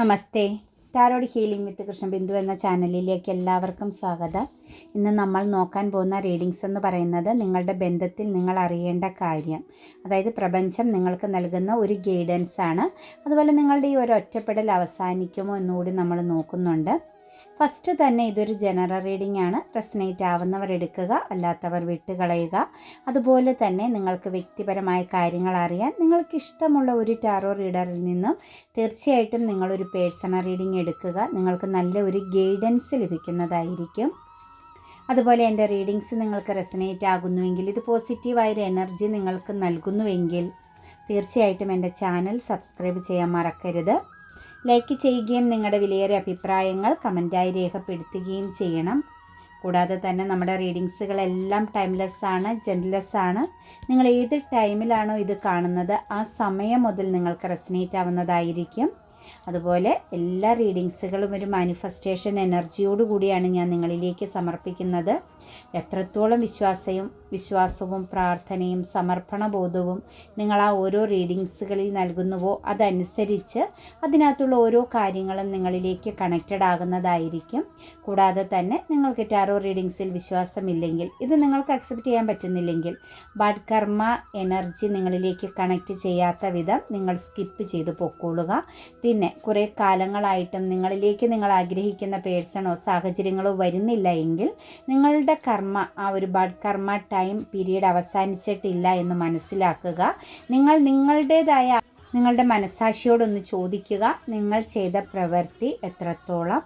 Namaste. Tarot healing with Krishnabindu എന്ന ചാനലിലേക്ക് എല്ലാവർക്കും സ്വാഗതം. ഇന്ന് നമ്മൾ നോക്കാൻ പോകുന്ന റീഡിങ്സ് എന്ന് പറയുന്നത് നിങ്ങളുടെ ബന്ധത്തിൽ നിങ്ങൾ അറിയേണ്ട കാര്യം അതായത് പ്രപഞ്ചം നിങ്ങൾക്ക് നൽകുന്ന ഒരു ഗൈഡൻസ് ആണ്. അതുപോലെ നിങ്ങളുടെ ഈ ഒരു ഒറ്റപ്പെടൽ അവസാനിക്കുമോ എന്നുകൂടി നമ്മൾ നോക്കുന്നുണ്ട്. ഫസ്റ്റ് തന്നെ ഇതൊരു ജനറൽ റീഡിംഗ് ആണ്. റെസനേറ്റ് ആവുന്നവർ എടുക്കുക അല്ലാത്തവർ വിട്ടുകളയുക. അതുപോലെ തന്നെ നിങ്ങൾക്ക് വ്യക്തിപരമായ കാര്യങ്ങൾ അറിയാൻ നിങ്ങൾക്ക് ഇഷ്ടമുള്ള ഒരു ടാറോ റീഡറിൽ നിന്നും തീർച്ചയായിട്ടും നിങ്ങളൊരു പേഴ്സണൽ റീഡിംഗ് എടുക്കുക. നിങ്ങൾക്ക് നല്ല ഒരു ഗൈഡൻസ് ലഭിക്കുന്നതായിരിക്കും. അതുപോലെ എന്റെ റീഡിങ്സ് നിങ്ങൾക്ക് റെസനേറ്റ് ആകുന്നുവെങ്കിൽ ഇത് പോസിറ്റീവായൊരു എനർജി നിങ്ങൾക്ക് നൽകുന്നുവെങ്കിൽ തീർച്ചയായിട്ടും എന്റെ ചാനൽ സബ്സ്ക്രൈബ് ചെയ്യാൻ മറക്കരുത്. ലൈക്ക് ചെയ്യുകയും നിങ്ങളുടെ വിലയേറിയ അഭിപ്രായങ്ങൾ കമന്റായി രേഖപ്പെടുത്തുകയും ചെയ്യണം. കൂടാതെ തന്നെ നമ്മുടെ റീഡിങ്സുകളെല്ലാം ടൈംലെസ് ആണ് ജെൻലെസ് ആണ് നിങ്ങൾ ഏത് ടൈമിലാണോ ഇത് കാണുന്നത് ആ സമയം മുതൽ നിങ്ങൾക്ക് റെസിനേറ്റ് ആവുന്നതായിരിക്കും. അതുപോലെ എല്ലാ റീഡിങ്സുകളും ഒരു മാനിഫെസ്റ്റേഷൻ എനർജിയോട് കൂടിയാണ് ഞാൻ നിങ്ങളിലേക്ക് സമർപ്പിക്കുന്നത്. എത്രത്തോളം വിശ്വാസയും വിശ്വാസവും പ്രാർത്ഥനയും സമർപ്പണ ബോധവും നിങ്ങൾ ആ ഓരോ റീഡിങ്സുകളിൽ നൽകുന്നുവോ അതനുസരിച്ച് അതിനകത്തുള്ള ഓരോ കാര്യങ്ങളും നിങ്ങളിലേക്ക് കണക്റ്റഡ് ആകുന്നതായിരിക്കും. കൂടാതെ തന്നെ നിങ്ങൾക്ക് ടാറോ റീഡിങ്സിൽ വിശ്വാസമില്ലെങ്കിൽ ഇത് നിങ്ങൾക്ക് അക്സെപ്റ്റ് ചെയ്യാൻ പറ്റുന്നില്ലെങ്കിൽ ബാഡ് കർമ്മ എനർജി നിങ്ങളിലേക്ക് കണക്റ്റ് ചെയ്യാത്ത വിധം നിങ്ങൾ സ്കിപ്പ് ചെയ്ത് പൊക്കോളുക. പിന്നെ കുറേ കാലങ്ങളായിട്ടും നിങ്ങളിലേക്ക് നിങ്ങൾ ആഗ്രഹിക്കുന്ന പേഴ്സണോ സാഹചര്യങ്ങളോ വരുന്നില്ല എങ്കിൽ നിങ്ങളുടെ കർമ്മ ആ ഒരു ബഡ് കർമ്മ ടൈം പീരീഡ് അവസാനിച്ചിട്ടില്ല എന്ന് മനസ്സിലാക്കുക. നിങ്ങൾ നിങ്ങളുടേതായ നിങ്ങളുടെ മനസ്സാക്ഷിയോടൊന്ന് ചോദിക്കുക. നിങ്ങൾ ചെയ്ത പ്രവൃത്തി എത്രത്തോളം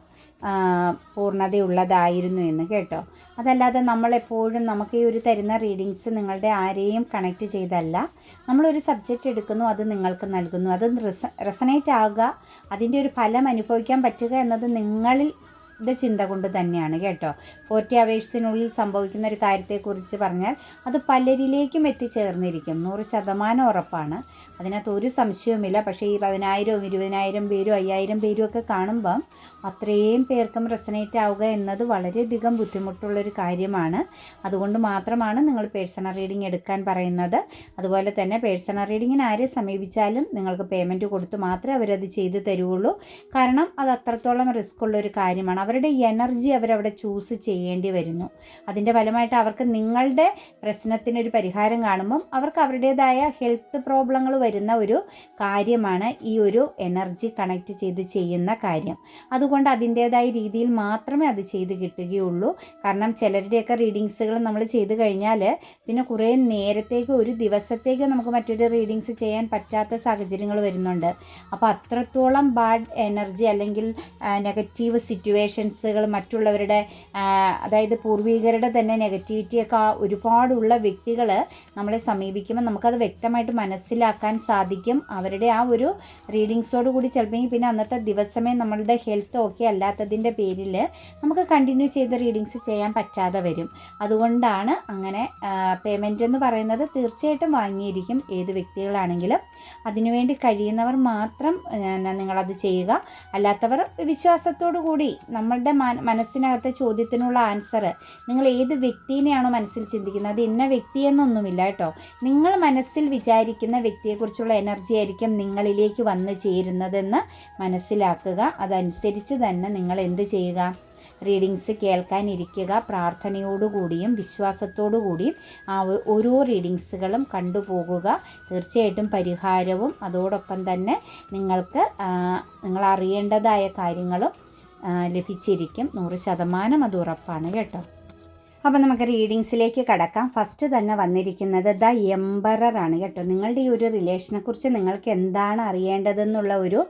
പൂർണതയുള്ളതായിരുന്നു എന്ന് കേട്ടോ. അതല്ലാതെ നമ്മളെപ്പോഴും നമുക്ക് ഈ ഒരു തരുന്ന റീഡിങ്സ് നിങ്ങളുടെ ആരെയും കണക്റ്റ് ചെയ്തല്ല. നമ്മളൊരു സബ്ജക്റ്റ് എടുക്കുന്നു അത് നിങ്ങൾക്ക് നൽകുന്നു. അത് റിസ റെസനേറ്റ് ആകുക അതിന്റെ ഒരു ഫലം അനുഭവിക്കാൻ പറ്റുക എന്നത് നിങ്ങളിൽ യുടെ ചിന്ത കൊണ്ട് തന്നെയാണ് കേട്ടോ. ഫോർട്ടി അവേഴ്സിനുള്ളിൽ സംഭവിക്കുന്ന ഒരു കാര്യത്തെക്കുറിച്ച് പറഞ്ഞാൽ അത് പലരിലേക്കും എത്തിച്ചേർന്നിരിക്കും. നൂറ് ശതമാനം ഉറപ്പാണ്. അതിനകത്ത് ഒരു സംശയവുമില്ല. പക്ഷേ ഈ പതിനായിരവും ഇരുപതിനായിരം പേരും അയ്യായിരം പേരും ഒക്കെ കാണുമ്പം അത്രയും പേർക്കും റെസനേറ്റ് ആവുക എന്നത് വളരെയധികം ബുദ്ധിമുട്ടുള്ളൊരു കാര്യമാണ്. അതുകൊണ്ട് മാത്രമാണ് നിങ്ങൾ പേഴ്സണൽ റീഡിംഗ് എടുക്കാൻ പറയുന്നത്. അതുപോലെ തന്നെ പേഴ്സണൽ റീഡിങ്ങിന് ആരെ സമീപിച്ചാലും നിങ്ങൾക്ക് പേയ്മെന്റ് കൊടുത്ത് മാത്രമേ അവരത് ചെയ്തു തരുള്ളൂ. കാരണം അത് അത്രത്തോളം റിസ്ക് ഉള്ള ഒരു കാര്യമാണ് അവരുടെ എനർജി അവരവിടെ ചൂസ് ചെയ്യേണ്ടി വരുന്നു. അതിന്റെ ഫലമായിട്ട് അവർക്ക് നിങ്ങളുടെ പ്രശ്നത്തിനൊരു പരിഹാരം കാണുമ്പം അവർക്ക് അവരുടേതായ ഹെൽത്ത് പ്രോബ്ലങ്ങൾ വരുന്ന ഒരു കാര്യമാണ് ഈ ഒരു എനർജി കണക്ട് ചെയ്ത് ചെയ്യുന്ന കാര്യം. അതുകൊണ്ട് അതിന്റേതായ രീതിയിൽ മാത്രമേ അത് ചെയ്ത് കിട്ടുകയുള്ളൂ. കാരണം ചിലരുടെയൊക്കെ റീഡിങ്സുകൾ നമ്മൾ ചെയ്ത് കഴിഞ്ഞാൽ പിന്നെ കുറേ നേരത്തേക്ക് ഒരു ദിവസത്തേക്ക് നമുക്ക് മറ്റൊരു റീഡിങ്സ് ചെയ്യാൻ പറ്റാത്ത സാഹചര്യങ്ങൾ വരുന്നുണ്ട്. അപ്പോൾ അത്രത്തോളം ബാഡ് എനർജി അല്ലെങ്കിൽ നെഗറ്റീവ് സിറ്റുവേഷൻസുകൾ മറ്റുള്ളവരുടെ അതായത് പൂർവികരുടെ തന്നെ നെഗറ്റിവിറ്റിയൊക്കെ ഒരുപാടുള്ള വ്യക്തികൾ നമ്മളെ സമീപിക്കുമ്പോൾ നമുക്കത് വ്യക്തമായിട്ട് മനസ്സിലാക്കാൻ സാധിക്കും. അവരുടെ ആ ഒരു റീഡിങ്സോട് കൂടി ചിലപ്പോൾ പിന്നെ അന്നത്തെ ദിവസമേ നമ്മളുടെ ഹെൽത്ത് ഓക്കെ അല്ലാത്തതിന്റെ പേരിൽ നമുക്ക് കണ്ടിന്യൂ ചെയ്ത് റീഡിങ്സ് ചെയ്യാൻ പറ്റാതെ വരും. അതുകൊണ്ടാണ് അങ്ങനെ പേയ്മെന്റ് എന്ന് പറയുന്നത് തീർച്ചയായിട്ടും വാങ്ങിയിരിക്കും ഏത് വ്യക്തികളാണെങ്കിലും. അതിനുവേണ്ടി കഴിയുന്നവർ മാത്രം നിങ്ങളത് ചെയ്യുക. അല്ലാത്തവർ വിശ്വാസത്തോടു കൂടി നമ്മളുടെ മനസ്സിനകത്തെ ചോദ്യത്തിനുള്ള ആൻസർ നിങ്ങൾ ഏത് വ്യക്തിനെയാണോ മനസ്സിൽ ചിന്തിക്കുന്നത്? അത് ഇന്ന വ്യക്തി എന്നൊന്നുമില്ല കേട്ടോ. നിങ്ങൾ മനസ്സിൽ വിചാരിക്കുന്ന വ്യക്തിയെക്കുറിച്ചുള്ള എനർജി ആയിരിക്കും നിങ്ങളിലേക്ക് വന്ന് ചേരുന്നതെന്ന് മനസ്സിലാക്കുക. അതനുസരിച്ച് തന്നെ നിങ്ങൾ എന്ത് ചെയ്യുക? റീഡിങ്സ് കേൾക്കാനിരിക്കുക. പ്രാർത്ഥനയോടുകൂടിയും വിശ്വാസത്തോടുകൂടിയും ആ ഓരോ റീഡിങ്സുകളും കണ്ടുപോകുക. തീർച്ചയായിട്ടും പരിഹാരവും അതോടൊപ്പം തന്നെ നിങ്ങൾക്ക് നിങ്ങൾ അറിയേണ്ടതായ കാര്യങ്ങളും ലഭിച്ചിരിക്കും. നൂറ് ശതമാനം അത് ഉറപ്പാണ് കേട്ടോ. അപ്പോൾ നമുക്ക് റീഡിങ്സിലേക്ക് കടക്കാം. ഫസ്റ്റ് തന്നെ വന്നിരിക്കുന്നത് ദ എംബറർ ആണ് കേട്ടോ. നിങ്ങളുടെ ഈ ഒരു റിലേഷനെക്കുറിച്ച് നിങ്ങൾക്ക് എന്താണ് അറിയേണ്ടതെന്നുള്ള ഒരു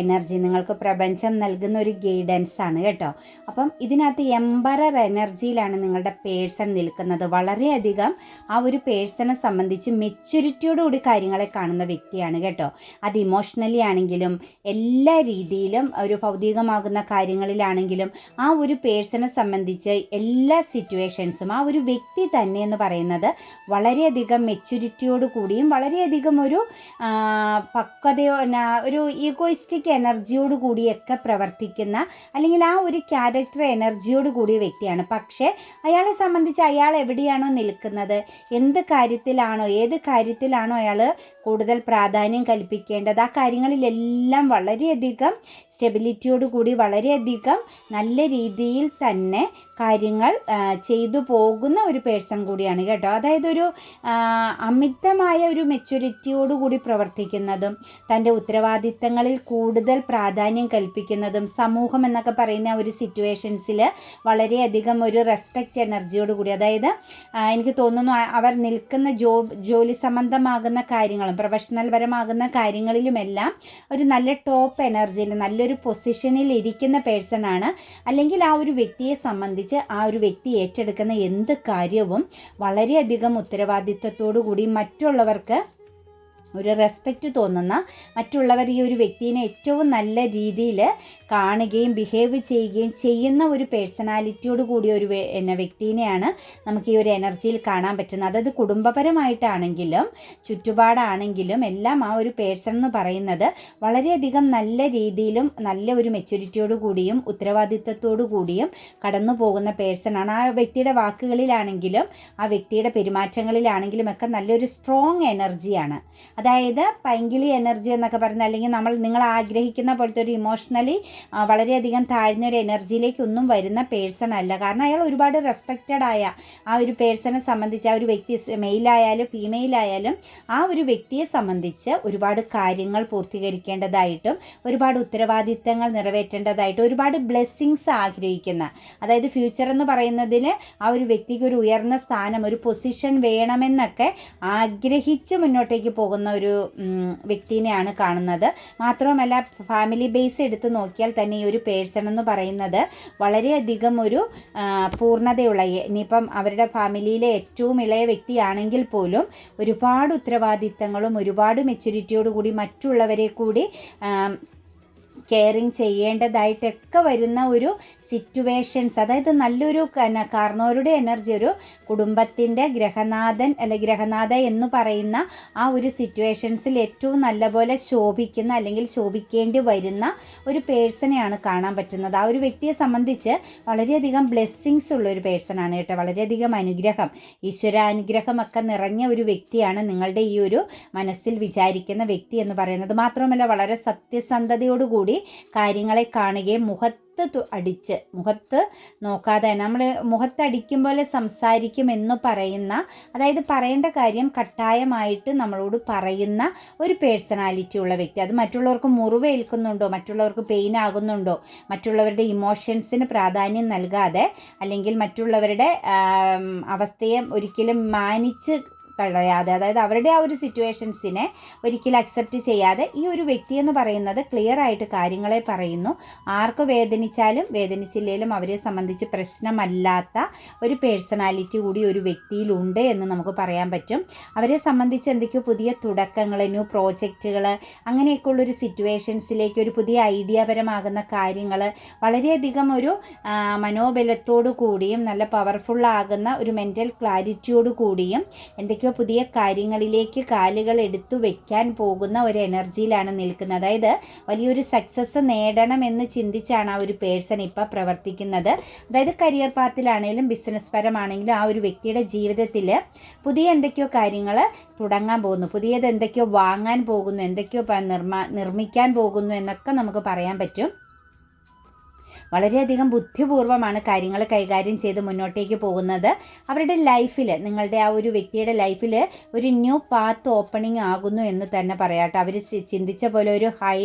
എനർജി നിങ്ങൾക്ക് പ്രപഞ്ചം നൽകുന്ന ഒരു ഗൈഡൻസ് ആണ് കേട്ടോ. അപ്പം ഇതിനകത്ത് എംബറർ എനർജിയിലാണ് നിങ്ങളുടെ പേഴ്സൺ നിൽക്കുന്നത്. വളരെയധികം ആ ഒരു പേഴ്സണെ സംബന്ധിച്ച് മെച്യൂരിറ്റിയോടുകൂടി കാര്യങ്ങളെ കാണുന്ന വ്യക്തിയാണ് കേട്ടോ. അത് ഇമോഷണലി ആണെങ്കിലും എല്ലാ രീതിയിലും ഒരു ഭൗതികമാകുന്ന കാര്യങ്ങളിലാണെങ്കിലും ആ ഒരു പേഴ്സണെ സംബന്ധിച്ച് എല്ലാ സിറ്റുവേഷൻ സിറ്റുവേഷൻസും ആ ഒരു വ്യക്തി തന്നെ എന്ന് പറയുന്നത് വളരെയധികം മെച്യൂരിറ്റിയോട് കൂടിയും വളരെയധികം ഒരു പക്വതയോ ഒരു ഈഗോയിസ്റ്റിക് എനർജിയോട് കൂടിയൊക്കെ പ്രവർത്തിക്കുന്ന അല്ലെങ്കിൽ ആ ഒരു ക്യാരക്ടർ എനർജിയോട് കൂടിയ വ്യക്തിയാണ്. പക്ഷേ അയാളെ സംബന്ധിച്ച് അയാൾ എവിടെയാണോ നിൽക്കുന്നത്? എന്ത് കാര്യത്തിലാണോ ഏത് കാര്യത്തിലാണോ അയാൾ കൂടുതൽ പ്രാധാന്യം കൽപ്പിക്കേണ്ടത്? ആ കാര്യങ്ങളിലെല്ലാം വളരെയധികം സ്റ്റെബിലിറ്റിയോട് കൂടി വളരെയധികം നല്ല രീതിയിൽ തന്നെ കാര്യങ്ങൾ ആ, ചെയ്തു പോകുന്ന ഒരു പേഴ്സൺ കൂടിയാണ് കേട്ടോ. അതായത് ഒരു അമിതമായ ഒരു മെച്യൂരിറ്റിയോട് കൂടി പ്രവർത്തിക്കുന്നതും തന്റെ ഉത്തരവാദിത്തങ്ങളിൽ കൂടുതൽ പ്രാധാന്യം കൽപ്പിക്കുന്നതും സമൂഹം എന്നൊക്കെ പറയുന്ന ഒരു സിറ്റുവേഷൻസിൽ വളരെയധികം ഒരു റെസ്പെക്റ്റ് എനർജിയോടുകൂടി അതായത് എനിക്ക് തോന്നുന്നു അവർ നിൽക്കുന്ന ജോ ജോലി സംബന്ധമാകുന്ന കാര്യങ്ങളും പ്രൊഫഷണൽ പരമാകുന്ന കാര്യങ്ങളിലുമെല്ലാം ഒരു നല്ല ടോപ്പ് എനർജിയിൽ നല്ലൊരു പൊസിഷനിൽ ഇരിക്കുന്ന പേഴ്സൺ ആണ്. അല്ലെങ്കിൽ ആ ഒരു വ്യക്തിയെ സംബന്ധിച്ച് ആ ഒരു വ്യക്തി ഏറ്റെടുക്കുന്ന എന്ത് കാര്യവും വളരെയധികം ഉത്തരവാദിത്വത്തോടു കൂടി മറ്റുള്ളവർക്ക് ഒരു റെസ്പെക്റ്റ് തോന്നുന്ന മറ്റുള്ളവർ ഈ ഒരു വ്യക്തിനെ ഏറ്റവും നല്ല രീതിയിൽ കാണുകയും ബിഹേവ് ചെയ്യുകയും ചെയ്യുന്ന ഒരു പേഴ്സണാലിറ്റിയോട് കൂടിയ ഒരു എന്ന വ്യക്തിനെയാണ് നമുക്ക് ഈ ഒരു എനർജിയിൽ കാണാൻ പറ്റുന്നത്. അതായത് കുടുംബപരമായിട്ടാണെങ്കിലും ചുറ്റുപാടാണെങ്കിലും എല്ലാം ആ ഒരു പേഴ്സൺ എന്ന് പറയുന്നത് വളരെയധികം നല്ല രീതിയിലും നല്ല ഒരു മെച്യൂരിറ്റിയോട് കൂടിയും ഉത്തരവാദിത്വത്തോടു കൂടിയും കടന്നു പോകുന്ന പേഴ്സൺ ആണ്. ആ വ്യക്തിയുടെ വാക്കുകളിലാണെങ്കിലും ആ വ്യക്തിയുടെ പെരുമാറ്റങ്ങളിലാണെങ്കിലും ഒക്കെ നല്ലൊരു സ്ട്രോങ് എനർജിയാണ് അതായത് പൈങ്കിളി എനർജി എന്നൊക്കെ പറയുന്നത് അല്ലെങ്കിൽ നമ്മൾ നിങ്ങൾ ആഗ്രഹിക്കുന്ന പോലത്തെ ഒരു ഇമോഷണലി വളരെയധികം താഴ്ന്ന ഒരു എനർജിയിലേക്ക് ഒന്നും വരുന്ന പേഴ്സൺ അല്ല. കാരണം അയാൾ ഒരുപാട് റെസ്പെക്റ്റഡ് ആയ ആ ഒരു പേഴ്സണെ സംബന്ധിച്ച് ആ ഒരു വ്യക്തി മെയിലായാലും ഫീമെയിലായാലും ആ ഒരു വ്യക്തിയെ സംബന്ധിച്ച് ഒരുപാട് കാര്യങ്ങൾ പൂർത്തീകരിക്കേണ്ടതായിട്ടും ഒരുപാട് ഉത്തരവാദിത്തങ്ങൾ നിറവേറ്റേണ്ടതായിട്ടും ഒരുപാട് ബ്ലെസ്സിങ്സ് ആഗ്രഹിക്കുന്ന അതായത് ഫ്യൂച്ചർ എന്ന് പറയുന്നതിന് ആ ഒരു വ്യക്തിക്ക് ഒരു ഉയർന്ന സ്ഥാനം ഒരു പൊസിഷൻ വേണമെന്നൊക്കെ ആഗ്രഹിച്ച് മുന്നോട്ടേക്ക് പോകുന്ന ഒരു വ്യക്തിനെയാണ് കാണുന്നത്. മാത്രവുമല്ല ഫാമിലി ബേസ് എടുത്തു നോക്കിയാൽ തന്നെ ഈ ഒരു പേഴ്സൺ എന്ന് പറയുന്നത് വളരെയധികം ഒരു പൂർണതയുള്ള ഇനിയിപ്പം അവരുടെ ഫാമിലിയിലെ ഏറ്റവും ഇളയ വ്യക്തിയാണെങ്കിൽ പോലും ഒരുപാട് ഉത്തരവാദിത്തങ്ങളും ഒരുപാട് മെച്യൂരിറ്റിയോട് കൂടി മറ്റുള്ളവരെ കൂടി കെയറിങ് ചെയ്യേണ്ടതായിട്ടൊക്കെ വരുന്ന ഒരു സിറ്റുവേഷൻസ് അതായത് നല്ലൊരു കാർന്നോരുടെ എനർജി ഒരു കുടുംബത്തിന്റെ ഗ്രഹനാഥൻ അല്ലെ ഗ്രഹനാഥ എന്ന് പറയുന്ന ആ ഒരു സിറ്റുവേഷൻസിൽ ഏറ്റവും നല്ലപോലെ ശോഭിക്കുന്ന അല്ലെങ്കിൽ ശോഭിക്കേണ്ടി വരുന്ന ഒരു പേഴ്സണെയാണ് കാണാൻ പറ്റുന്നത്. ആ ഒരു വ്യക്തിയെ സംബന്ധിച്ച് വളരെയധികം ബ്ലെസ്സിങ്സ് ഉള്ള ഒരു പേഴ്സണാണ് കേട്ടോ. വളരെയധികം അനുഗ്രഹം ഈശ്വരാനുഗ്രഹമൊക്കെ നിറഞ്ഞ ഒരു വ്യക്തിയാണ് നിങ്ങളുടെ ഈ ഒരു മനസ്സിൽ വിചാരിക്കുന്ന വ്യക്തി എന്ന് പറയുന്നത്. മാത്രമല്ല വളരെ സത്യസന്ധതയോടുകൂടി കാര്യങ്ങളെ കാണുകയും മുഖത്ത് അടിച്ച് മുഖത്ത് നോക്കാതെ നമ്മൾ മുഖത്തടിക്കും പോലെ സംസാരിക്കും എന്ന് പറയുന്ന അതായത് പറയേണ്ട കാര്യം കട്ടായമായിട്ട് നമ്മളോട് പറയുന്ന ഒരു പേഴ്സണാലിറ്റി ഉള്ള വ്യക്തി. അത് മറ്റുള്ളവർക്ക് മുറിവേൽക്കുന്നുണ്ടോ മറ്റുള്ളവർക്ക് പെയിൻ ആകുന്നുണ്ടോ മറ്റുള്ളവരുടെ ഇമോഷൻസിന് പ്രാധാന്യം നൽകാതെ അല്ലെങ്കിൽ മറ്റുള്ളവരുടെ അവസ്ഥയെ ഒരിക്കലും മാനിച്ച് കളയാതെ അതായത് അവരുടെ ആ ഒരു സിറ്റുവേഷൻസിനെ ഒരിക്കലും അക്സെപ്റ്റ് ചെയ്യാതെ ഈ ഒരു വ്യക്തി എന്ന് പറയുന്നത് ക്ലിയർ ആയിട്ട് കാര്യങ്ങളെ പറയുന്നു. ആർക്ക് വേദനിച്ചാലും വേദനിച്ചില്ലെങ്കിലും അവരെ സംബന്ധിച്ച് പ്രശ്നമല്ലാത്ത ഒരു പേഴ്സണാലിറ്റി കൂടി ഒരു വ്യക്തിയിലുണ്ട് എന്ന് നമുക്ക് പറയാൻ പറ്റും. അവരെ സംബന്ധിച്ച് എന്തൊക്കെയോ പുതിയ തുടക്കങ്ങൾ ന്യൂ പ്രോജക്റ്റുകൾ അങ്ങനെയൊക്കെയുള്ളൊരു സിറ്റുവേഷൻസിലേക്ക് ഒരു പുതിയ ഐഡിയാപരമാകുന്ന കാര്യങ്ങൾ വളരെയധികം ഒരു മനോബലത്തോടു കൂടിയും നല്ല പവർഫുള്ളാകുന്ന ഒരു മെന്റൽ ക്ലാരിറ്റിയോട് കൂടിയും എന്തൊക്കെയോ പുതിയ കാര്യങ്ങളിലേക്ക് കാലുകൾ എടുത്തു വെക്കാൻ പോകുന്ന ഒരു എനർജിയിലാണ് നിൽക്കുന്നത്. അതായത് വലിയൊരു സക്സസ് നേടണം എന്ന് ചിന്തിച്ചാണ് ആ ഒരു പേഴ്സൺ ഇപ്പോൾ പ്രവർത്തിക്കുന്നത്. അതായത് കരിയർ പാത്തിലാണെങ്കിലും ബിസിനസ് പരമാണെങ്കിലും ആ ഒരു വ്യക്തിയുടെ ജീവിതത്തിൽ പുതിയ എന്തൊക്കെയോ കാര്യങ്ങൾ തുടങ്ങാൻ പോകുന്നു. പുതിയത് എന്തൊക്കെയോ വാങ്ങാൻ പോകുന്നു. എന്തൊക്കെയോ നിർമ്മാ നിർമ്മിക്കാൻ പോകുന്നു എന്നൊക്കെ നമുക്ക് പറയാൻ പറ്റും. വളരെയധികം ബുദ്ധിപൂർവമാണ് കാര്യങ്ങൾ കൈകാര്യം ചെയ്ത് മുന്നോട്ടേക്ക് പോകുന്നത്. അവരുടെ ലൈഫിൽ നിങ്ങളുടെ ആ ഒരു വ്യക്തിയുടെ ലൈഫിൽ ഒരു ന്യൂ പാത്ത് ഓപ്പണിംഗ് ആകുന്നു എന്ന് തന്നെ പറയാട്ടോ അവർ ചിന്തിച്ച പോലെ ഒരു ഹൈ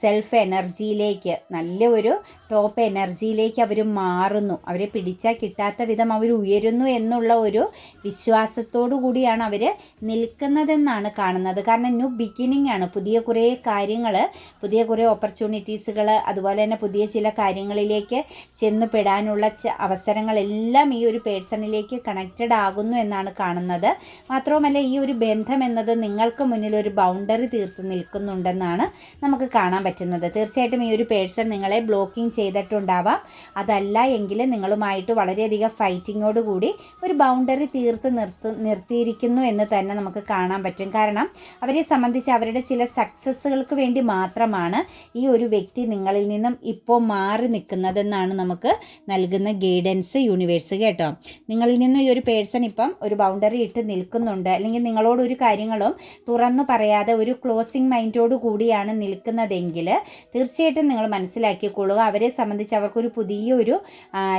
സെൽഫ് എനർജിയിലേക്ക് നല്ല ഒരു ടോപ്പ് എനർജിയിലേക്ക് അവർ മാറുന്നു. അവരെ പിടിച്ചാൽ കിട്ടാത്ത വിധം അവർ ഉയരുന്നു എന്നുള്ള ഒരു വിശ്വാസത്തോടു കൂടിയാണ് അവർ നിൽക്കുന്നതെന്നാണ് കാണുന്നത്. കാരണം ന്യൂ ബിഗിനിങ് ആണ്. പുതിയ കുറേ കാര്യങ്ങൾ പുതിയ കുറേ ഓപ്പർച്യൂണിറ്റീസുകൾ അതുപോലെ തന്നെ പുതിയ ചില കാര്യങ്ങളിലേക്ക് ചെന്നുപെടാനുള്ള അവസരങ്ങളെല്ലാം ഈ ഒരു പേഴ്സണിലേക്ക് കണക്റ്റഡ് ആകുന്നു എന്നാണ് കാണുന്നത്. മാത്രവുമല്ല ഈ ഒരു ബന്ധം എന്നത് നിങ്ങൾക്ക് മുന്നിൽ ഒരു ബൗണ്ടറി തീർത്ത് നിൽക്കുന്നുണ്ടെന്നാണ് നമുക്ക് കാണാൻ പറ്റുന്നത്. തീർച്ചയായിട്ടും ഈ ഒരു പേഴ്സൺ നിങ്ങളെ ബ്ലോക്കിംഗ് ചെയ്തിട്ടുണ്ടാവാം. അതല്ല എങ്കിൽ നിങ്ങളുമായിട്ട് വളരെയധികം ഫൈറ്റിങ്ങോട് കൂടി ഒരു ബൗണ്ടറി തീർത്ത് നിർത്ത് നിർത്തിയിരിക്കുന്നു എന്ന് തന്നെ നമുക്ക് കാണാൻ പറ്റും. കാരണം അവരെ സംബന്ധിച്ച് അവരുടെ ചില സക്സസ്സുകൾക്ക് വേണ്ടി മാത്രമാണ് ഈ ഒരു വ്യക്തി നിങ്ങളിൽ നിന്നും ഇപ്പോൾ മാറി നിൽക്കുന്നതെന്നാണ് നമുക്ക് നൽകുന്ന ഗൈഡൻസ് യൂണിവേഴ്സ് കേട്ടോ. നിങ്ങളിൽ നിന്ന് ഈ ഒരു പേഴ്സൺ ഇപ്പം ഒരു ബൗണ്ടറി ഇട്ട് നിൽക്കുന്നുണ്ട്. അല്ലെങ്കിൽ നിങ്ങളോട് ഒരു കാര്യങ്ങളും തുറന്നു പറയാതെ ഒരു ക്ലോസിങ് മൈൻഡോട് കൂടിയാണ് നിൽക്കുന്നതെങ്കിൽ തീർച്ചയായിട്ടും നിങ്ങൾ മനസ്സിലാക്കിക്കൊള്ളുക. അവരെ സംബന്ധിച്ച് അവർക്കൊരു പുതിയൊരു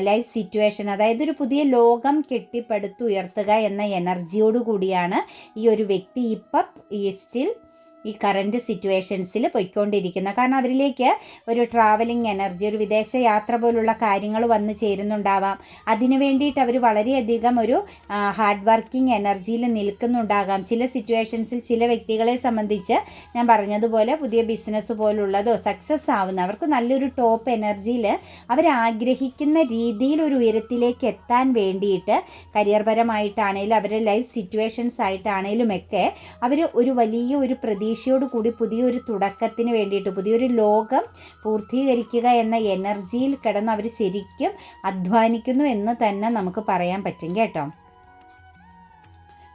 ലൈഫ് സിറ്റുവേഷൻ അതായത് ഒരു പുതിയ ലോകം കെട്ടിപ്പടുത്തുയർത്തുക എന്ന എനർജിയോട് കൂടിയാണ് ഈ ഒരു വ്യക്തി ഇപ്പം ഈ സ്റ്റിൽ ഈ കറന്റ് സിറ്റുവേഷൻസിൽ പൊയ്ക്കൊണ്ടിരിക്കുന്നത് കാരണം അവരിലേക്ക് ഒരു ട്രാവലിംഗ് എനർജി ഒരു വിദേശ യാത്ര പോലുള്ള കാര്യങ്ങൾ വന്ന് ചേരുന്നുണ്ടാവാം. അതിനു വേണ്ടിയിട്ട് അവർ വളരെയധികം ഒരു ഹാർഡ് വർക്കിംഗ് എനർജിയിൽ നിൽക്കുന്നുണ്ടാകാം. ചില സിറ്റുവേഷൻസിൽ ചില വ്യക്തികളെ സംബന്ധിച്ച് ഞാൻ പറഞ്ഞതുപോലെ പുതിയ ബിസിനസ് പോലുള്ളതോ സക്സസ് ആവുന്ന അവർക്ക് നല്ലൊരു ടോപ്പ് എനർജിയിൽ അവർ ആഗ്രഹിക്കുന്ന രീതിയിൽ ഒരു ഉയരത്തിലേക്ക് എത്താൻ വേണ്ടിയിട്ട് കരിയർപരമായിട്ടാണേലും അവരുടെ ലൈഫ് സിറ്റുവേഷൻസ് ആയിട്ടാണേലും ഒക്കെ അവർ ഒരു വലിയ ഒരു പ്രതീക്ഷയോട് കൂടി പുതിയൊരു തുടക്കത്തിന് വേണ്ടിയിട്ട് പുതിയൊരു ലോകം പൂർത്തീകരിക്കുക എന്ന എനർജിയിൽ കിടന്ന് അവർ ശരിക്കും അധ്വാനിക്കുന്നു എന്ന് തന്നെ നമുക്ക് പറയാൻ പറ്റും കേട്ടോ.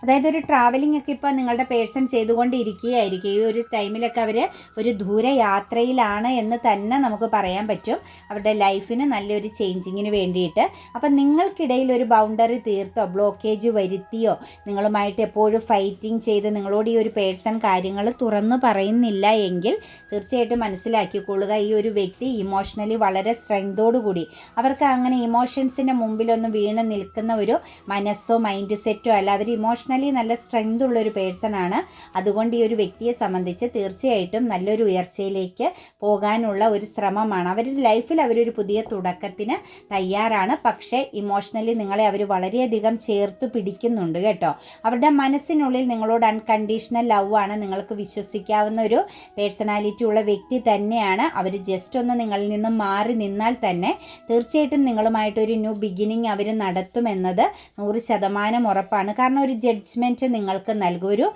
അതായത് ഒരു ട്രാവലിംഗ് ഒക്കെ ഇപ്പോൾ നിങ്ങളുടെ പേഴ്സൺ ചെയ്തുകൊണ്ടിരിക്കുകയായിരിക്കും. ഈ ഒരു ടൈമിലൊക്കെ അവർ ഒരു ദൂരയാത്രയിലാണ് എന്ന് തന്നെ നമുക്ക് പറയാൻ പറ്റും. അവരുടെ ലൈഫിന് നല്ലൊരു ചേഞ്ചിങ്ങിന് വേണ്ടിയിട്ട്. അപ്പം നിങ്ങൾക്കിടയിൽ ഒരു ബൗണ്ടറി തീർത്തോ ബ്ലോക്കേജ് വരുത്തിയോ? നിങ്ങളുമായിട്ട് എപ്പോഴും ഫൈറ്റിംഗ് ചെയ്ത് നിങ്ങളോട് ഈ ഒരു പേഴ്സൺ കാര്യങ്ങൾ തുറന്നു പറയുന്നില്ല എങ്കിൽ തീർച്ചയായിട്ടും മനസ്സിലാക്കിക്കൊള്ളുക. ഈ ഒരു വ്യക്തി ഇമോഷണലി വളരെ സ്ട്രെങ്തോടുകൂടി അവർക്ക് അങ്ങനെ ഇമോഷൻസിന്റെ മുമ്പിലൊന്നും വീണ് നിൽക്കുന്ന ഒരു മനസ്സോ മൈൻഡ് സെറ്റോ അല്ല. അവർ ഇമോഷണലി നല്ല സ്ട്രെങ്ത് ഉള്ള ഒരു പേഴ്സൺ ആണ്. അതുകൊണ്ട് ഈ ഒരു വ്യക്തിയെ സംബന്ധിച്ച് തീർച്ചയായിട്ടും നല്ലൊരു ഉയർച്ചയിലേക്ക് പോകാനുള്ള ഒരു ശ്രമമാണ്. അവരുടെ ലൈഫിൽ അവരൊരു പുതിയ തുടക്കത്തിന് തയ്യാറാണ്. പക്ഷേ ഇമോഷണലി നിങ്ങളെ അവർ വളരെയധികം ചേർത്ത് പിടിക്കുന്നുണ്ട് കേട്ടോ. അവരുടെ മനസ്സിനുള്ളിൽ നിങ്ങളോട് അൺകണ്ടീഷണൽ ലവ് ആണ്. നിങ്ങൾക്ക് വിശ്വസിക്കാവുന്ന ഒരു പേഴ്സണാലിറ്റി ഉള്ള വ്യക്തി തന്നെയാണ്. അവർ ജസ്റ്റ് ഒന്ന് നിങ്ങളിൽ നിന്ന് മാറി നിന്നാൽ തന്നെ തീർച്ചയായിട്ടും നിങ്ങളുമായിട്ട് ഒരു ന്യൂ ബിഗിനിങ് അവർ നടത്തുമെന്നത് നൂറ് ശതമാനം ഉറപ്പാണ്. കാരണം ഒരു ജഡ്ജ്മെന്റ് നിങ്ങൾക്ക് നൽകും. ഒരു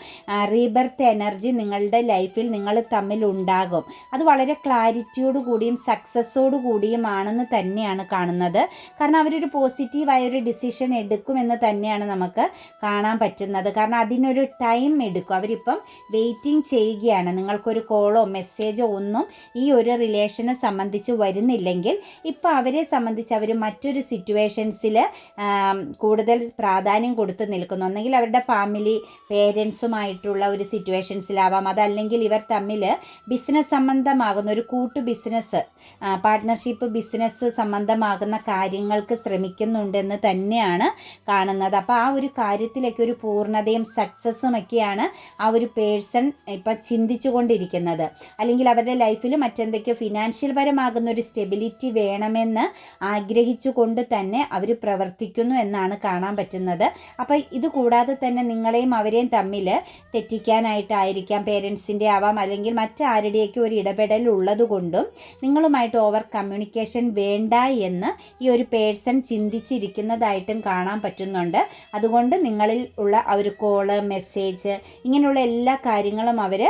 റീബർത്ത് എനർജി നിങ്ങളുടെ ലൈഫിൽ നിങ്ങൾ തമ്മിൽ ഉണ്ടാകും. അത് വളരെ ക്ലാരിറ്റിയോട് കൂടിയും സക്സസ്സോട് കൂടിയുമാണെന്ന് തന്നെയാണ് കാണുന്നത്. കാരണം അവരൊരു പോസിറ്റീവായ ഒരു ഡിസിഷൻ എടുക്കുമെന്ന് തന്നെയാണ് നമുക്ക് കാണാൻ പറ്റുന്നത്. കാരണം അതിനൊരു ടൈം എടുക്കും. അവരിപ്പം വെയിറ്റിംഗ് ചെയ്യുകയാണ്. നിങ്ങൾക്കൊരു കോളോ മെസ്സേജോ ഒന്നും ഈ ഒരു റിലേഷനെ സംബന്ധിച്ച് വരുന്നില്ലെങ്കിൽ ഇപ്പോൾ അവരെ സംബന്ധിച്ച് അവർ മറ്റൊരു സിറ്റുവേഷൻസിൽ കൂടുതൽ പ്രാധാന്യം കൊടുത്ത് നിൽക്കുന്നു. ഒന്നെങ്കിൽ അവരുടെ ഫാമിലി പേരൻസുമായിട്ടുള്ള ഒരു സിറ്റുവേഷൻസിലാവാം അതല്ലെങ്കിൽ ഇവർ തമ്മിൽ ബിസിനസ് സംബന്ധമാകുന്ന ഒരു കൂട്ട് ബിസിനസ് പാർട്ട്ണർഷിപ്പ് ബിസിനസ് സംബന്ധമാകുന്ന കാര്യങ്ങൾക്ക് ശ്രമിക്കുന്നുണ്ടെന്ന് തന്നെയാണ് കാണുന്നത്. അപ്പോൾ ആ ഒരു കാര്യത്തിലൊക്കെ ഒരു പൂർണതയും സക്സസ്സും ഒക്കെയാണ് ആ ഒരു പേഴ്സൺ ഇപ്പം ചിന്തിച്ചു കൊണ്ടിരിക്കുന്നത് അല്ലെങ്കിൽ അവരുടെ ലൈഫിൽ മറ്റെന്തൊക്കെയോ ഫിനാൻഷ്യൽ പരമാകുന്ന ഒരു സ്റ്റെബിലിറ്റി വേണമെന്ന് ആഗ്രഹിച്ചു കൊണ്ട് തന്നെ അവർ പ്രവർത്തിക്കുന്നു എന്നാണ് കാണാൻ പറ്റുന്നത്. അപ്പോൾ ഇത് കൂടാതെ തന്നെ നിങ്ങളെയും അവരെയും തമ്മിൽ തെറ്റിക്കാനായിട്ടായിരിക്കാം പേരൻസിന്റെ ആവാം. അല്ലെങ്കിൽ മറ്റാരുടെയൊക്കെ ഒരു ഇടപെടൽ ഉള്ളതുകൊണ്ടും നിങ്ങളുമായിട്ട് ഓവർ കമ്മ്യൂണിക്കേഷൻ വേണ്ട എന്ന് ഈ ഒരു പേഴ്സൺ ചിന്തിച്ചിരിക്കുന്നതായിട്ടും കാണാൻ പറ്റുന്നുണ്ട്. അതുകൊണ്ട് നിങ്ങളിൽ ഉള്ള ഒരു കോൾ മെസ്സേജ് ഇങ്ങനെയുള്ള എല്ലാ കാര്യങ്ങളും അവർ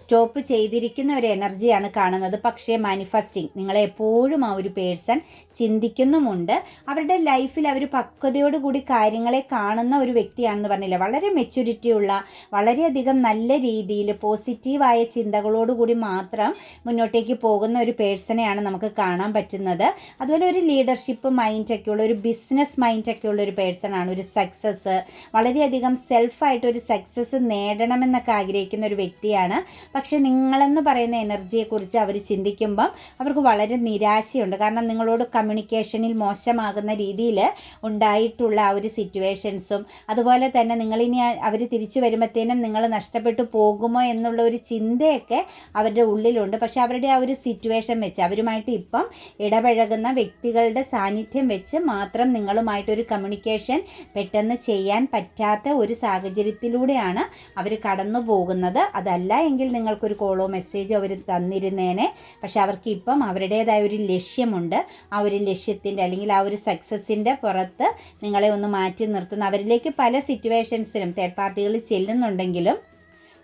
സ്റ്റോപ്പ് ചെയ്തിരിക്കുന്ന ഒരു എനർജിയാണ് കാണുന്നത്. പക്ഷേ മാനിഫെസ്റ്റിംഗ് നിങ്ങളെ എപ്പോഴും ആ ഒരു പേഴ്സൺ ചിന്തിക്കുന്നുമുണ്ട്. അവരുടെ ലൈഫിൽ അവർ പക്വതയോടുകൂടി കാര്യങ്ങളെ കാണുന്ന ഒരു വ്യക്തിയാണെന്ന് പറഞ്ഞില്ല? വളരെ മെച്യൂരിറ്റി ഉള്ള വളരെയധികം നല്ല രീതിയിൽ പോസിറ്റീവായ ചിന്തകളോടുകൂടി മാത്രം മുന്നോട്ടേക്ക് പോകുന്ന ഒരു പേഴ്സണെയാണ് നമുക്ക് കാണാൻ പറ്റുന്നത്. അതുപോലെ ഒരു ലീഡർഷിപ്പ് മൈൻഡൊക്കെ ഉള്ള ഒരു ബിസിനസ് മൈൻഡൊക്കെ ഉള്ള ഒരു പേഴ്സണാണ്. ഒരു സക്സസ് വളരെയധികം സെൽഫായിട്ട് ഒരു സക്സസ് നേടണമെന്നൊക്കെ ആഗ്രഹിക്കുന്ന ഒരു വ്യക്തിയാണ്. പക്ഷെ നിങ്ങളെന്ന് പറയുന്ന എനർജിയെക്കുറിച്ച് അവർ ചിന്തിക്കുമ്പം അവർക്ക് വളരെ നിരാശയുണ്ട്. കാരണം നിങ്ങളോട് കമ്മ്യൂണിക്കേഷനിൽ മോശമാകുന്ന രീതിയിൽ ഉണ്ടായിട്ടുള്ള ആ ഒരു സിറ്റുവേഷൻസും അതുപോലെ തന്നെ നിങ്ങളിനി അവർ തിരിച്ചു വരുമ്പോഴത്തേനും നിങ്ങൾ നഷ്ടപ്പെട്ടു പോകുമോ എന്നുള്ള ഒരു ചിന്തയൊക്കെ അവരുടെ ഉള്ളിലുണ്ട്. പക്ഷെ അവരുടെ ആ ഒരു സിറ്റുവേഷൻ വെച്ച് അവരുമായിട്ട് ഇപ്പം ഇടപഴകുന്ന വ്യക്തികളുടെ സാന്നിധ്യം വെച്ച് മാത്രം നിങ്ങളുമായിട്ടൊരു കമ്മ്യൂണിക്കേഷൻ പെട്ടെന്ന് ചെയ്യാൻ പറ്റാത്ത ഒരു സാഹചര്യത്തിലൂടെയാണ് അവർ കടന്നു പോകുന്നത് അതല്ല എങ്കിൽ നിങ്ങൾക്കൊരു കോളോ മെസ്സേജോ അവർ തന്നിരുന്നേനെ. പക്ഷെ അവർക്ക് ഇപ്പം അവരുടേതായ ഒരു ലക്ഷ്യമുണ്ട്. ആ ഒരു ലക്ഷ്യത്തിന്റെ അല്ലെങ്കിൽ ആ ഒരു സക്സസിന്റെ പുറത്ത് നിങ്ങളെ ഒന്ന് മാറ്റി നിർത്തുന്നു. അവരിലേക്ക് പല സിറ്റുവേഷൻസിലും തേർഡ് പാർട്ടികൾ ചെല്ലുന്നുണ്ടെങ്കിലും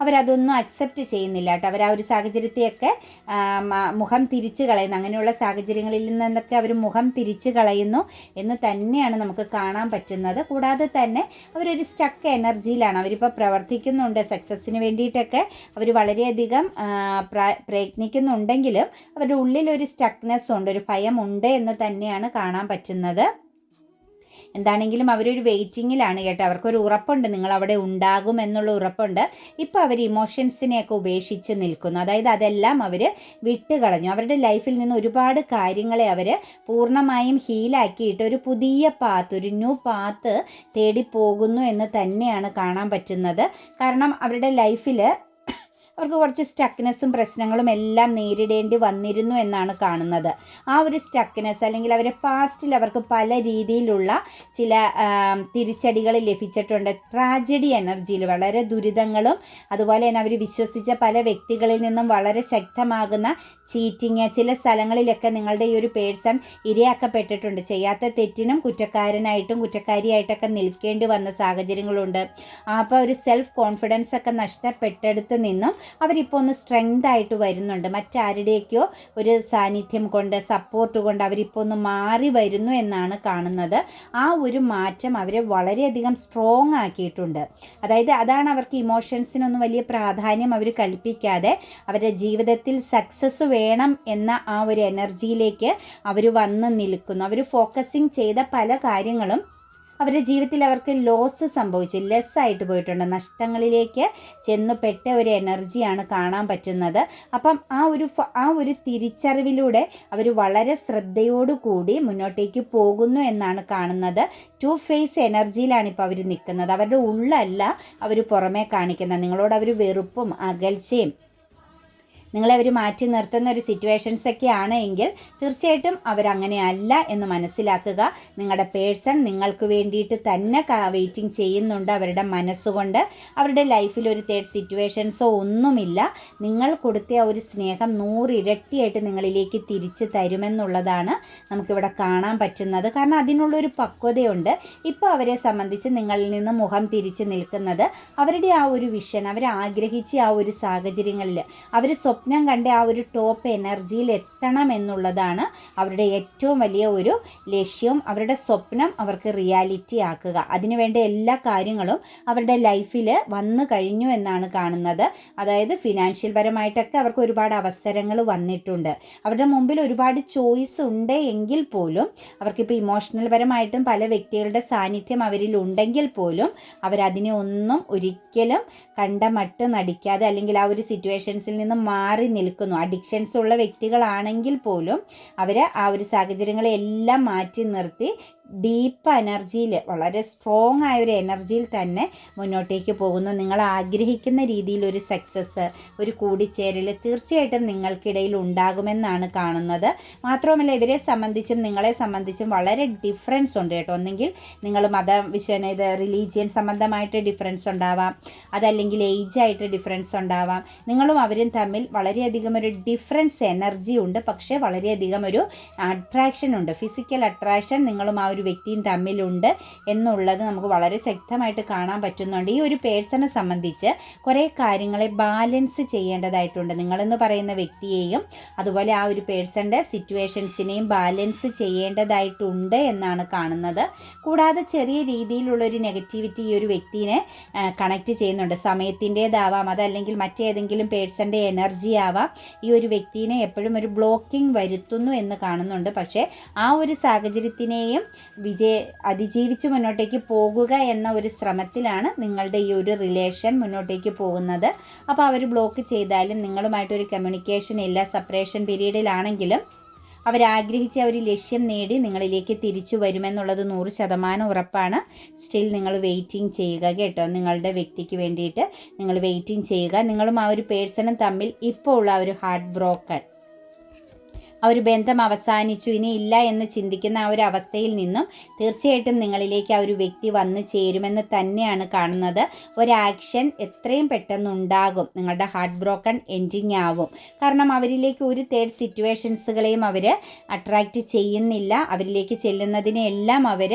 അവരതൊന്നും അക്സെപ്റ്റ് ചെയ്യുന്നില്ല കേട്ടോ. അവർ ആ ഒരു സാഹചര്യത്തെയൊക്കെ മുഖം തിരിച്ചു കളയുന്നു. അങ്ങനെയുള്ള സാഹചര്യങ്ങളിൽ നിന്നൊക്കെ അവർ മുഖം തിരിച്ചു കളയുന്നു എന്ന് തന്നെയാണ് നമുക്ക് കാണാൻ പറ്റുന്നത്. കൂടാതെ തന്നെ അവരൊരു സ്റ്റക്ക് എനർജിയിലാണ് അവരിപ്പോൾ പ്രവർത്തിക്കുന്നുണ്ട്. സക്സസ്സിന് വേണ്ടിയിട്ടൊക്കെ അവർ വളരെയധികം പ്രയത്നിക്കുന്നുണ്ടെങ്കിലും അവരുടെ ഉള്ളിൽ ഒരു സ്റ്റക്നെസ് ഉണ്ട് ഒരു ഭയമുണ്ട് എന്ന് തന്നെയാണ് കാണാൻ പറ്റുന്നത്. എന്താണെങ്കിലും അവരൊരു വെയിറ്റിങ്ങിലാണ് കേട്ടോ. അവർക്കൊരു ഉറപ്പുണ്ട്. നിങ്ങൾ അവിടെ ഉണ്ടാകും എന്നുള്ള ഉറപ്പുണ്ട്. ഇപ്പോൾ അവർ ഇമോഷൻസിനെയൊക്കെ ഉപേക്ഷിച്ച് നിൽക്കുന്നു. അതായത് അതെല്ലാം അവർ വിട്ടുകളഞ്ഞു. അവരുടെ ലൈഫിൽ നിന്ന് ഒരുപാട് കാര്യങ്ങളെ അവർ പൂർണമായും ഹീലാക്കിയിട്ട് ഒരു പുതിയ പാത്ത് ഒരു ന്യൂ പാത്ത് തേടി പോകുന്നു എന്ന് തന്നെയാണ് കാണാൻ പറ്റുന്നത്. കാരണം അവരുടെ ലൈഫിൽ അവർക്ക് കുറച്ച് സ്റ്റക്നെസ്സും പ്രശ്നങ്ങളും എല്ലാം നേരിടേണ്ടി വന്നിരുന്നു എന്നാണ് കാണുന്നത്. ആ ഒരു സ്റ്റക്നെസ് അല്ലെങ്കിൽ അവരെ പാസ്റ്റിൽ അവർക്ക് പല രീതിയിലുള്ള ചില തിരിച്ചടികൾ ലഭിച്ചിട്ടുണ്ട്. ട്രാജഡി എനർജിയിൽ വളരെ ദുരിതങ്ങളും അതുപോലെ തന്നെ അവർ വിശ്വസിച്ച പല വ്യക്തികളിൽ നിന്നും വളരെ ശക്തമാകുന്ന ചീറ്റിങ് ചില സ്ഥലങ്ങളിലൊക്കെ നിങ്ങളുടെ ഈ ഒരു പേഴ്സൺ ഇരയാക്കപ്പെട്ടിട്ടുണ്ട്. ചെയ്യാത്ത തെറ്റിനും കുറ്റക്കാരനായിട്ടും കുറ്റക്കാരിയായിട്ടൊക്കെ നിൽക്കേണ്ടി വന്ന സാഹചര്യങ്ങളുണ്ട്. അപ്പോൾ ഒരു സെൽഫ് കോൺഫിഡൻസ് ഒക്കെ നഷ്ടപ്പെട്ടെടുത്ത് നിന്നും അവരിപ്പോൾ ഒന്ന് സ്ട്രെങ്ത് ആയിട്ട് വരുന്നുണ്ട്. മറ്റാരുടെയൊക്കെയോ ഒരു സാന്നിധ്യം കൊണ്ട് സപ്പോർട്ട് കൊണ്ട് അവരിപ്പോൾ ഒന്ന് മാറി വരുന്നു എന്നാണ് കാണുന്നത്. ആ ഒരു മാറ്റം അവരെ വളരെയധികം സ്ട്രോങ് ആക്കിയിട്ടുണ്ട്. അതായത് അതാണ് അവർക്ക് ഇമോഷൻസിനൊന്നും വലിയ പ്രാധാന്യം അവർ കൽപ്പിക്കാതെ അവരുടെ ജീവിതത്തിൽ സക്സസ് വേണം എന്ന ആ ഒരു എനർജിയിലേക്ക് അവർ വന്ന് നിൽക്കുന്നു. അവർ ഫോക്കസിങ് ചെയ്ത പല കാര്യങ്ങളും അവരുടെ ജീവിതത്തിൽ അവർക്ക് ലോസ് സംഭവിച്ചു. ലെസ് ആയിട്ട് പോയിട്ടുണ്ട്. നഷ്ടങ്ങളിലേക്ക് ചെന്ന് പെട്ട ഒരു എനർജിയാണ് കാണാൻ പറ്റുന്നത്. അപ്പം ആ ഒരു ആ ഒരു തിരിച്ചറിവിലൂടെ അവർ വളരെ ശ്രദ്ധയോടുകൂടി മുന്നോട്ടേക്ക് പോകുന്നു എന്നാണ് കാണുന്നത്. ടു ഫേസ് എനർജിയിലാണ് ഇപ്പോൾ അവർ നിൽക്കുന്നത്. അവരുടെ ഉള്ളല്ല അവർ പുറമേ കാണിക്കുന്നത്. നിങ്ങളോട് അവർ വെറുപ്പും അകൽച്ചയും നിങ്ങളെ അവർ മാറ്റി നിർത്തുന്ന ഒരു സിറ്റുവേഷൻസ് ഒക്കെ ആണ് എങ്കിൽ തീർച്ചയായിട്ടും അവരങ്ങനെയല്ല എന്ന് മനസ്സിലാക്കുക. നിങ്ങളുടെ പേഴ്സൺ നിങ്ങൾക്ക് വേണ്ടിയിട്ട് തന്നെ വെയിറ്റിംഗ് ചെയ്യുന്നുണ്ട് അവരുടെ മനസ്സുകൊണ്ട്. അവരുടെ ലൈഫിൽ ഒരു തേർഡ് സിറ്റുവേഷൻസോ ഒന്നുമില്ല. നിങ്ങൾ കൊടുത്ത ഒരു സ്നേഹം നൂറിരട്ടിയായിട്ട് നിങ്ങളിലേക്ക് തിരിച്ച് തരുമെന്നുള്ളതാണ് നമുക്കിവിടെ കാണാൻ പറ്റുന്നത്. കാരണം അതിനുള്ളൊരു പക്വതയുണ്ട്. ഇപ്പോൾ അവരെ സംബന്ധിച്ച് നിങ്ങളിൽ നിന്ന് മുഖം തിരിച്ച് നിൽക്കുന്നത് അവരുടെ ആ ഒരു വിഷൻ അവർ ആഗ്രഹിച്ച ആ ഒരു സാഹചര്യങ്ങളിൽ അവർ സ്വപ്നം കണ്ട ആ ഒരു ടോപ്പ് എനർജിയിൽ എത്തണം എന്നുള്ളതാണ് അവരുടെ ഏറ്റവും വലിയ ഒരു ലക്ഷ്യം. അവരുടെ സ്വപ്നം അവർക്ക് റിയാലിറ്റി ആക്കുക. അതിനുവേണ്ട എല്ലാ കാര്യങ്ങളും അവരുടെ ലൈഫിൽ വന്നു കഴിഞ്ഞു എന്നാണ് കാണുന്നത്. അതായത് ഫിനാൻഷ്യൽ പരമായിട്ടൊക്കെ അവർക്ക് ഒരുപാട് അവസരങ്ങൾ വന്നിട്ടുണ്ട്. അവരുടെ മുമ്പിൽ ഒരുപാട് ചോയ്സ് ഉണ്ട് എങ്കിൽ പോലും അവർക്കിപ്പോൾ ഇമോഷണൽ പരമായിട്ടും പല വ്യക്തികളുടെ സാന്നിധ്യം അവരിൽ ഉണ്ടെങ്കിൽ പോലും അവരതിനെ ഒന്നും ഒരിക്കലും കണ്ട മട്ട് നടിക്കാതെ അല്ലെങ്കിൽ ആ ഒരു സിറ്റുവേഷൻസിൽ നിന്ന് മാറി നിൽക്കുന്നു. അഡിക്ഷൻസ് ഉള്ള വ്യക്തികളാണെങ്കിൽ പോലും അവർ ആ ഒരു സാഹചര്യങ്ങളെ എല്ലാം മാറ്റി നിർത്തി ഡീപ്പ് എനർജിയിൽ വളരെ സ്ട്രോങ് ആയ ഒരു എനർജിയിൽ തന്നെ മുന്നോട്ടേക്ക് പോകുന്നു. നിങ്ങൾ ആഗ്രഹിക്കുന്ന രീതിയിൽ ഒരു സക്സസ് ഒരു കൂടിച്ചേരൽ തീർച്ചയായിട്ടും നിങ്ങൾക്കിടയിൽ ഉണ്ടാകുമെന്നാണ് കാണുന്നത്. മാത്രവുമല്ല ഇവരെ സംബന്ധിച്ചും നിങ്ങളെ സംബന്ധിച്ചും വളരെ ഡിഫറൻസ് ഉണ്ട് കേട്ടോ. ഒന്നെങ്കിൽ നിങ്ങൾ മത വിശ്വന ഇത് റിലീജിയൻ സംബന്ധമായിട്ട് ഡിഫറൻസ് ഉണ്ടാവാം. അതല്ലെങ്കിൽ ഏജ് ആയിട്ട് ഡിഫറൻസ് ഉണ്ടാവാം. നിങ്ങളും അവരും തമ്മിൽ വളരെയധികം ഒരു ഡിഫറൻസ് എനർജി ഉണ്ട്. പക്ഷേ വളരെയധികം ഒരു അട്രാക്ഷൻ ഉണ്ട്. ഫിസിക്കൽ അട്രാക്ഷൻ നിങ്ങളും ആ വ്യക്തിയും തമ്മിലുണ്ട് എന്നുള്ളത് നമുക്ക് വളരെ ശക്തമായിട്ട് കാണാൻ പറ്റുന്നുണ്ട്. ഈ ഒരു പേഴ്സണെ സംബന്ധിച്ച് കുറേ കാര്യങ്ങളെ ബാലൻസ് ചെയ്യേണ്ടതായിട്ടുണ്ട്. നിങ്ങളെന്ന് പറയുന്ന വ്യക്തിയെയും അതുപോലെ ആ ഒരു പേഴ്സന്റെ സിറ്റുവേഷൻസിനെയും ബാലൻസ് ചെയ്യേണ്ടതായിട്ടുണ്ട് എന്നാണ് കാണുന്നത്. കൂടാതെ ചെറിയ രീതിയിലുള്ളൊരു നെഗറ്റിവിറ്റി ഈ ഒരു വ്യക്തിനെ കണക്ട് ചെയ്യുന്നുണ്ട്. സമയത്തിന്റേതാവാം അതല്ലെങ്കിൽ മറ്റേതെങ്കിലും പേഴ്സന്റെ എനർജി ആവാം ഈ ഒരു വ്യക്തിനെ എപ്പോഴും ഒരു ബ്ലോക്കിംഗ് വരുത്തുന്നു എന്ന് കാണുന്നുണ്ട്. പക്ഷേ ആ ഒരു സാഹചര്യത്തിനെയും വിജയ അതിജീവിച്ച് മുന്നോട്ടേക്ക് പോകുക എന്ന ഒരു ശ്രമത്തിലാണ് നിങ്ങളുടെ ഈ ഒരു റിലേഷൻ മുന്നോട്ടേക്ക് പോകുന്നത്. അപ്പോൾ അവർ ബ്ലോക്ക് ചെയ്താലും നിങ്ങളുമായിട്ടൊരു കമ്മ്യൂണിക്കേഷൻ ഇല്ല സെപ്പറേഷൻ പീരീഡിലാണെങ്കിലും അവരാഗ്രഹിച്ച ഒരു ലക്ഷ്യം നേടി നിങ്ങളിലേക്ക് തിരിച്ചു വരുമെന്നുള്ളത് നൂറ് ശതമാനം ഉറപ്പാണ്. സ്റ്റിൽ നിങ്ങൾ വെയിറ്റിംഗ് ചെയ്യുക കേട്ടോ. നിങ്ങളുടെ വ്യക്തിക്ക് വേണ്ടിയിട്ട് നിങ്ങൾ വെയിറ്റിംഗ് ചെയ്യുക. നിങ്ങളും ആ ഒരു പേഴ്സണും തമ്മിൽ ഇപ്പോൾ ഉള്ള ഒരു ഹാർട്ട് ബ്രോക്കൺ ആ ഒരു ബന്ധം അവസാനിച്ചു. ഇനി ഇല്ല എന്ന് ചിന്തിക്കുന്ന ആ ഒരു അവസ്ഥയിൽ നിന്നും തീർച്ചയായിട്ടും നിങ്ങളിലേക്ക് ആ ഒരു വ്യക്തി വന്നു ചേരുമെന്ന് തന്നെയാണ് കാണുന്നത്. ഒരു ആക്ഷൻ എത്രയും പെട്ടെന്ന് ഉണ്ടാകും നിങ്ങളുടെ ഹാർട്ട് ബ്രോക്കൺ എൻഡിങ് ആവും. കാരണം അവരിലേക്ക് ഒരു തേർഡ് സിറ്റുവേഷൻസുകളെയും അവർ അട്രാക്റ്റ് ചെയ്യുന്നില്ല. അവരിലേക്ക് ചെല്ലുന്നതിനെല്ലാം അവർ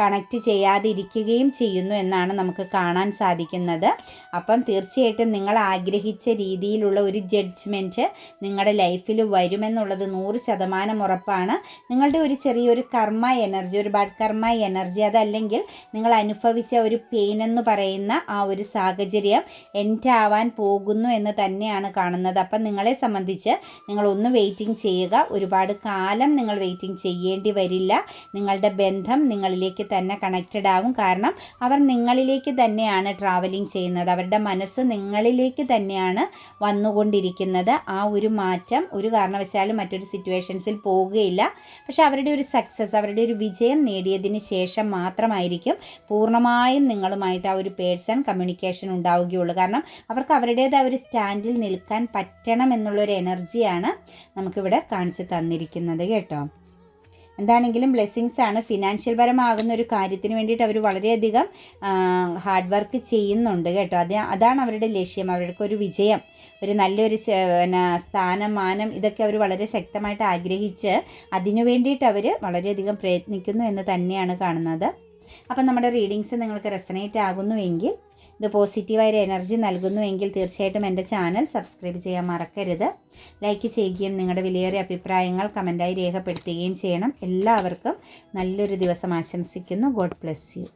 കണക്റ്റ് ചെയ്യാതിരിക്കുകയും ചെയ്യുന്നു എന്നാണ് നമുക്ക് കാണാൻ സാധിക്കുന്നത്. അപ്പം തീർച്ചയായിട്ടും നിങ്ങൾ ആഗ്രഹിച്ച രീതിയിലുള്ള ഒരു ജഡ്ജ്മെന്റ് നിങ്ങളുടെ ലൈഫിൽ വരുമെന്നുള്ളത് നൂറ് ശതമാനം ഉറപ്പാണ്. നിങ്ങളുടെ ഒരു ചെറിയൊരു കർമ്മ എനർജി ഒരു ബാഡ് കർമ്മ എനർജി അതല്ലെങ്കിൽ നിങ്ങൾ അനുഭവിച്ച ഒരു പെയിൻ എന്ന് പറയുന്ന ആ ഒരു സാഹചര്യം എൻഡ് ആവാൻ പോകുന്നു എന്ന് തന്നെയാണ് കാണുന്നത്. അപ്പം നിങ്ങളെ സംബന്ധിച്ച് നിങ്ങൾ ഒന്ന് വെയിറ്റിംഗ് ചെയ്യുക. ഒരുപാട് കാലം നിങ്ങൾ വെയിറ്റിംഗ് ചെയ്യേണ്ടി വരില്ല. നിങ്ങളുടെ ബന്ധം നിങ്ങളിലേക്ക് തന്നെ കണക്റ്റഡ് ആവും. കാരണം അവർ നിങ്ങളിലേക്ക് തന്നെയാണ് ട്രാവലിംഗ് ചെയ്യുന്നത്. അവരുടെ മനസ്സ് നിങ്ങളിലേക്ക് തന്നെയാണ് വന്നുകൊണ്ടിരിക്കുന്നത്. ആ ഒരു മാറ്റം ഒരു കാരണവശാലും മറ്റൊരു സിറ്റുവേഷൻസിൽ പോവുകയില്ല. പക്ഷേ അവരുടെ ഒരു സക്സസ് അവരുടെ ഒരു വിജയം നേടിയതിന് ശേഷം മാത്രമായിരിക്കും പൂർണമായും നിങ്ങളുമായിട്ട് ആ ഒരു പേഴ്സൺ കമ്മ്യൂണിക്കേഷൻ ഉണ്ടാവുകയുള്ളൂ. കാരണം അവർക്ക് അവരുടേതായ ഒരു സ്റ്റാൻഡിൽ നിൽക്കാൻ പറ്റണം എന്നുള്ളൊരു എനർജിയാണ് നമുക്കിവിടെ കാണിച്ചു തന്നിരിക്കുന്നത് കേട്ടോ. എന്താണെങ്കിലും ബ്ലെസ്സിങ്സ് ആണ്. ഫിനാൻഷ്യൽ പരമാകുന്ന ഒരു കാര്യത്തിന് വേണ്ടിയിട്ട് അവർ വളരെയധികം ഹാർഡ് വർക്ക് ചെയ്യുന്നുണ്ട് കേട്ടോ. അത് അതാണ് അവരുടെ ലക്ഷ്യം. അവർക്ക് ഒരു വിജയം ഒരു നല്ലൊരു പിന്നെ സ്ഥാനം മാനം ഇതൊക്കെ അവർ വളരെ ശക്തമായിട്ട് ആഗ്രഹിച്ച് അതിനു വേണ്ടിയിട്ട് അവർ വളരെയധികം പ്രയത്നിക്കുന്നു എന്ന് തന്നെയാണ് കാണുന്നത്. അപ്പം നമ്മുടെ റീഡിങ്സ് നിങ്ങൾക്ക് റെസനേറ്റ് ആകുന്നുവെങ്കിൽ ഇത് പോസിറ്റീവായൊരു എനർജി നൽകുന്നുവെങ്കിൽ തീർച്ചയായിട്ടും എന്റെ ചാനൽ സബ്സ്ക്രൈബ് ചെയ്യാൻ മറക്കരുത്. ലൈക്ക് ചെയ്യുകയും നിങ്ങളുടെ വിലയേറിയ അഭിപ്രായങ്ങൾ കമന്റായി രേഖപ്പെടുത്തുകയും ചെയ്യണം. എല്ലാവർക്കും നല്ലൊരു ദിവസം ആശംസിക്കുന്നു. God bless you